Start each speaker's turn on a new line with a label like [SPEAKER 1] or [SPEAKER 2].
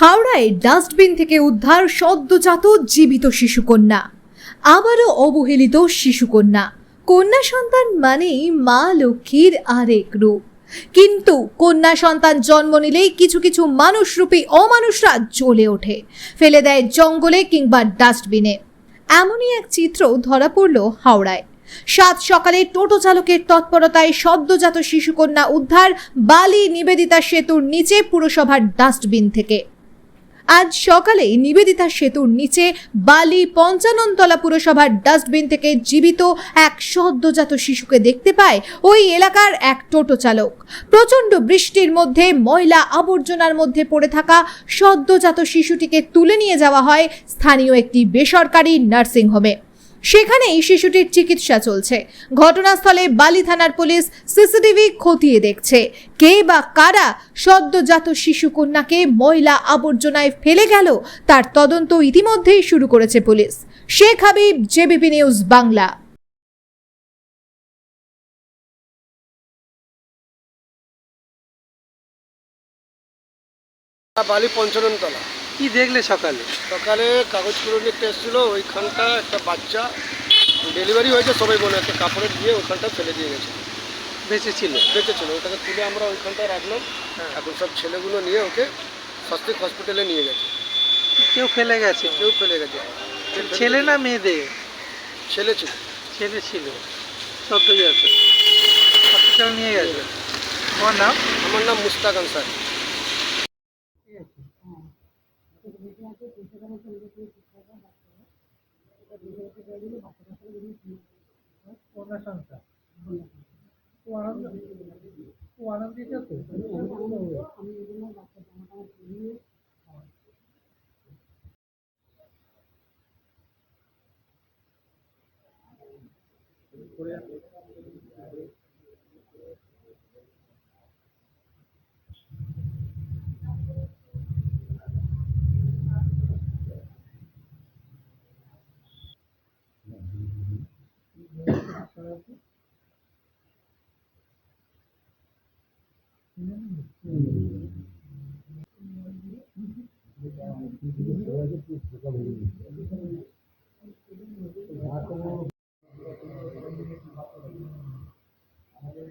[SPEAKER 1] হাওড়ায় ডাস্টবিন থেকে উদ্ধার সদ্যজাত জীবিত শিশুকন্যা। আবারও অবহেলিত শিশুকন্যা। কন্যা সন্তান মানেই মা লক্ষ্মীর আরেক রূপ। কিন্তু কন্যা সন্তান জন্ম নিলেই কিছু কিছু মানুষরূপী অমানুষরা জ্বলে ওঠে, ফেলে দেয় জঙ্গলে কিংবা ডাস্টবিনে। এমনই এক চিত্র ধরা পড়ল হাওড়ায়। সাত সকালে টোটো চালকের তৎপরতায় সদ্যজাত শিশুকন্যা উদ্ধার বালি নিবেদিতা সেতুর নিচে পুরসভার ডাস্টবিন থেকে। আজ সকালে নিবেদিতা সেতুর নিচে বালি পঞ্চাননতলা পুরসভার ডাস্টবিন থেকে জীবিত এক সদ্যজাত শিশুকে দেখতে পায় ওই এলাকার এক টোটো চালক। প্রচণ্ড বৃষ্টির মধ্যে ময়লা আবর্জনার মধ্যে পড়ে থাকা সদ্যজাত শিশুটিকে তুলে নিয়ে যাওয়া হয় স্থানীয় একটি বেসরকারি নার্সিংহোমে। সেখানেই শিশুটির চিকিৎসা চলছে। ঘটনাস্থলে বালি থানার পুলিশ সিসিটিভি খতিয়ে দেখছে। কে বা কারা সদ্যজাত শিশু কন্যাকে ময়লা আবর্জনায় ফেলে গেল, তার তদন্ত ইতিমধ্যেই শুরু করেছে police. Sheikh Habib, JBP news Bangla.
[SPEAKER 2] Bali Panchanantala.
[SPEAKER 3] কি দেখলে সকালে?
[SPEAKER 2] সকালে কাগজ কুড়ো নিতে এসেছিল ওইখানটা একটা বাচ্চা ডেলিভারি হয়েছে সবাই বলে একটা কাপড়ে দিয়ে ওইখানটা ফেলে দিয়ে গেছে।
[SPEAKER 3] বেঁচে ছিল?
[SPEAKER 2] বেঁচেছিল ওটাকে তুলে আমরা ওইখানটা রাখলাম।
[SPEAKER 3] হ্যাঁ।
[SPEAKER 2] এখন সব ছেলেগুলো নিয়ে ওকে স্বস্তিক হসপিটালে নিয়ে গেছে।
[SPEAKER 3] কেউ ফেলে গেছে?
[SPEAKER 2] কেউ ফেলে গেছে।
[SPEAKER 3] ছেলে না মেয়েদের?
[SPEAKER 2] ছেলে ছিল।
[SPEAKER 3] ছেলে ছিল। সদ্য যাচ্ছে হসপিটাল নিয়ে গেছে। তোমার নাম?
[SPEAKER 2] আমার নাম মুস্তাক আনসার।
[SPEAKER 3] পেশাদার পরিবর্তন শিক্ষাটা বাচ্চারা এটা পেশাদার শিক্ষার জন্য বাচ্চারা আসলে কন্যা সন্তান ও আনন্দ ও আনন্দিত তো আমি এই জন্য বাচ্চা জামাটা পরিয়ে করে আছে আমাদের